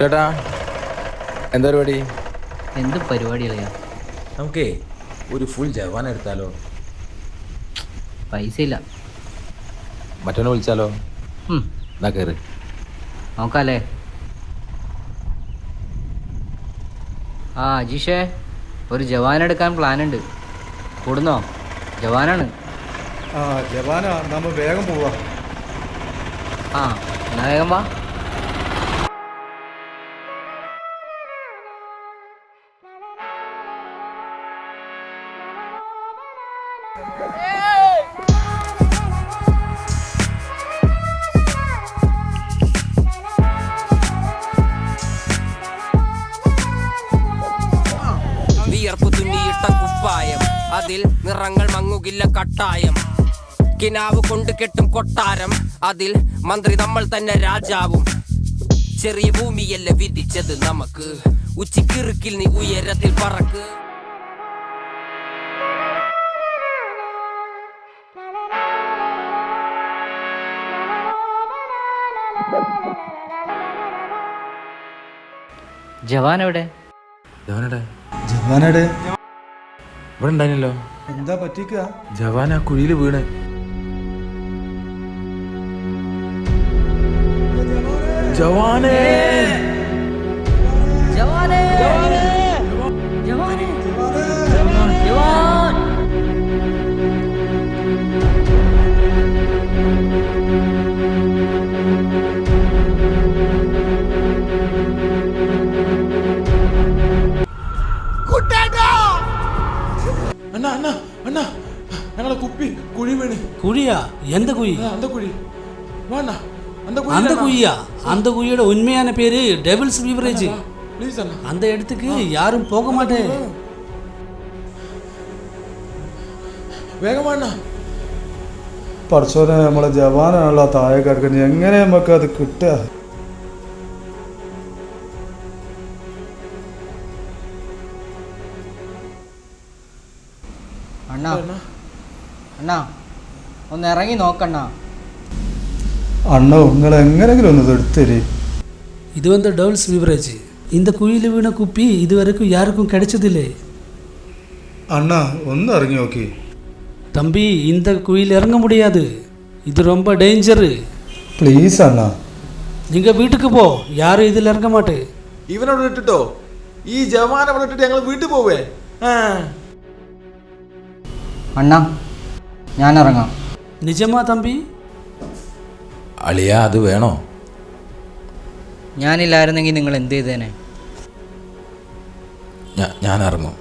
ചേട്ടാ എന്താ പരിപാടി? എന്ത് പരിപാടികളെയാ നമുക്കേ ഒരു ഫുൾ ജവാൻ എടുത്താലോ? പൈസ ഇല്ല മറ്റവനെ വിളിച്ചാലോ? ഉം, എന്നാ കയറ് നോക്കാല്ലേ? ആ അജീഷേ ഒരു ജവാൻ എടുക്കാൻ പ്ലാൻ ഉണ്ട് കൂടുന്നോ? ജവാനാണ്. ആ ജവാനാ. നമ്മ വേഗം പോവാ. ആ എന്നാ വേഗം വാ. വിയർപ്പ് തുന്നിയിട്ട കുപ്പായം അതിൽ നിറങ്ങൾ മങ്ങുകില്ല കട്ടായം. കിനാവ് കൊണ്ട് കെട്ടും കൊട്ടാരം. അതിൽ മന്ത്രി നമ്മൾ തന്നെ രാജാവും. ചെറിയ ഭൂമിയല്ല വിധിച്ചത് നമുക്ക്. ഉച്ചിക്കിറുക്കിൽ നീ ഉയരത്തിൽ പറക്ക്. ജവാൻ എവിടെ? ജവാനടെ ജവാനടെ? ഇവിടെ ഉണ്ടായിരുന്നല്ലോ. എന്താ പറ്റിക്ക? ജവാൻ ആ കുഴിയിൽ വീണ്. ജവാനേ! ജവാനേ! അണ്ണാ അണ്ണാ അണ്ണാ ഞങ്ങളെ കുപ്പി കുഴി വീണ് குழியா எந்த குழி ആ, அந்த കുഴി വേണ്ട அந்த കുഴി அந்த குழியா அந்த குழியோட உண்மையான பேரு டெவில்ஸ் பீவரேஜ் പ്ലീസ് അണ്ണா அந்த இடத்துக்கு யாரும் போக மாட்டேன் വേഗം വേണ്ട പഠിച്ചോനെ നമ്മളെ ജവാനാണല്ലോ ആ താഴെ കിടക്കുന്നത് എങ്ങനെ നമുക്ക് അത് കിട്ടുക അണ്ണാ അണ്ണാ ഒന്ന് ഇറങ്ങി നോക്കണ്ണാ അണ്ണോ നിങ്ങൾ എങ്ങനെങ്കിലും ഒന്ന് ഇത് എടുത്തരി இது வந்து டெவில்ஸ் பீவரேஜ் இந்த குழியில் வீண குப்பி இது வரைக்கும் யாருக்கும் கிடைச்சதில்லை അണ്ണ ഒന്ന് ഇറങ്ങി നോക്കി தம்பி இந்த குழியில் இறங்க முடியாது இது ரொம்ப டேஞ்சரு പ്ലീസ് അണ്ണ நீங்கள் வீட்டுக்கு போ யாரும் இதில் இறங்க மாட்டே ഇവനോട് ഇട്ടിട്ടോ ഈ ജവാൻ അവിടെ ഇട്ടിട്ട് ഞങ്ങൾ വീട്ടിൽ പോവേ ആ അണ്ണാ ഞാൻ ഇറങ്ങാം നിജമാ തമ്പി? അളിയ അത് വേണോ? ഞാനില്ലായിരുന്നെങ്കിൽ നിങ്ങൾ എന്ത് ചെയ്തേനെ? ഞാൻ ഇറങ്ങും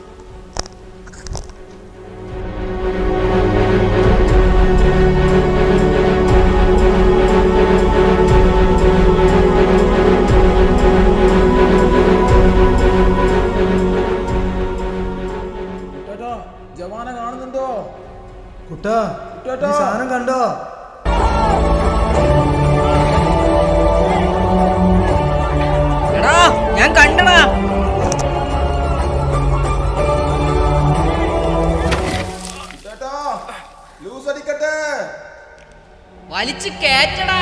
ജവാന കാണുന്നുണ്ടോ? കുട്ടാ ഈ സാധനം കണ്ടോ? ഞാൻ കണ്ടടാ. ചേട്ടാ ലൂസ് അടിക്കട്ടെ. വലിച്ചു കേറ്റടാ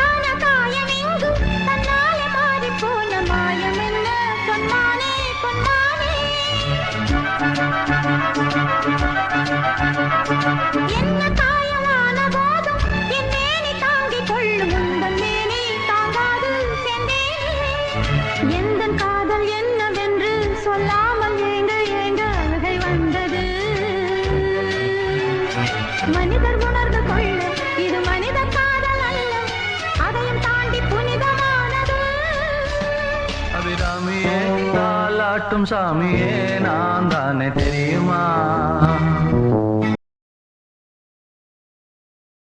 மனிதர் உணர்ந்து கொள்ள இது மனித காதல் அல்ல. அதையும் தாண்டி புனிதமானது. அபிராமியே சாமியே நான் தானே தெரியுமா?